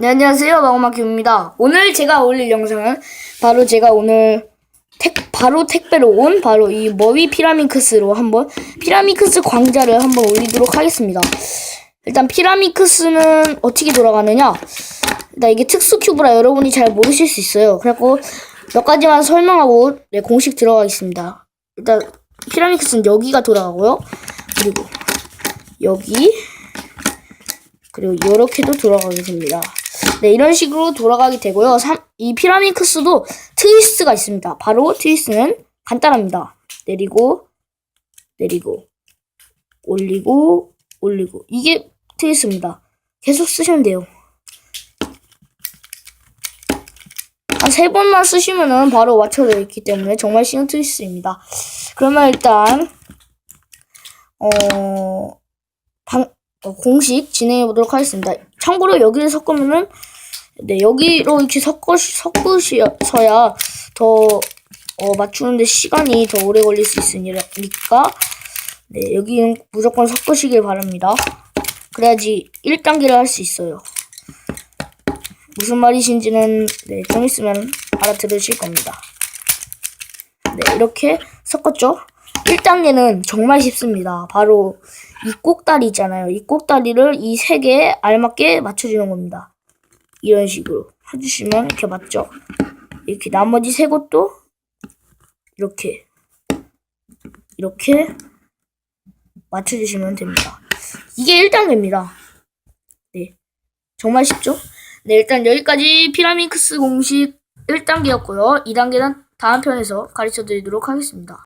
네, 안녕하세요. 마고마키입니다. 오늘 제가 올릴 영상은 바로 제가 오늘 택, 바로 택배로 온 바로 이 머위 피라미크스로 한번 피라미크스 광자를 한번 올리도록 하겠습니다. 일단 피라미크스는 어떻게 돌아가느냐? 일단 이게 특수 큐브라 여러분이 잘 모르실 수 있어요. 그래갖고 몇 가지만 설명하고 네, 공식 들어가겠습니다. 일단 피라미크스는 여기가 돌아가고요. 그리고 여기 그리고 이렇게도 돌아가게 됩니다. 네, 이런 식으로 돌아가게 되고요. 삼- 이 피라미크스도 트위스트가 있습니다. 바로 트위스트는 간단합니다. 내리고, 내리고, 올리고, 올리고. 이게 트위스트입니다. 계속 쓰시면 돼요. 한 세 번만 쓰시면은 바로 맞춰져 있기 때문에 정말 쉬운 트위스트입니다. 그러면 일단, 어, 방, 어, 공식 진행해 보도록 하겠습니다. 참고로 여기를 섞으면은 네 여기로 이렇게 섞어 섞으셔야 더 어, 맞추는데 시간이 더 오래 걸릴 수 있으니까 네 여기는 무조건 섞으시길 바랍니다. 그래야지 1단계를 할 수 있어요. 무슨 말이신지는 네, 좀 있으면 알아들으실 겁니다. 네, 이렇게 섞었죠? 1단계는 정말 쉽습니다. 바로 이 꼭다리 있잖아요. 이 꼭다리를 이 세 개에 알맞게 맞춰주는 겁니다. 이런 식으로 해주시면 이렇게 맞죠? 이렇게 나머지 세 곳도 이렇게 이렇게 맞춰주시면 됩니다. 이게 1단계입니다. 네. 정말 쉽죠? 네, 일단 여기까지 피라미크스 공식 1단계였고요. 2단계는 다음 편에서 가르쳐 드리도록 하겠습니다.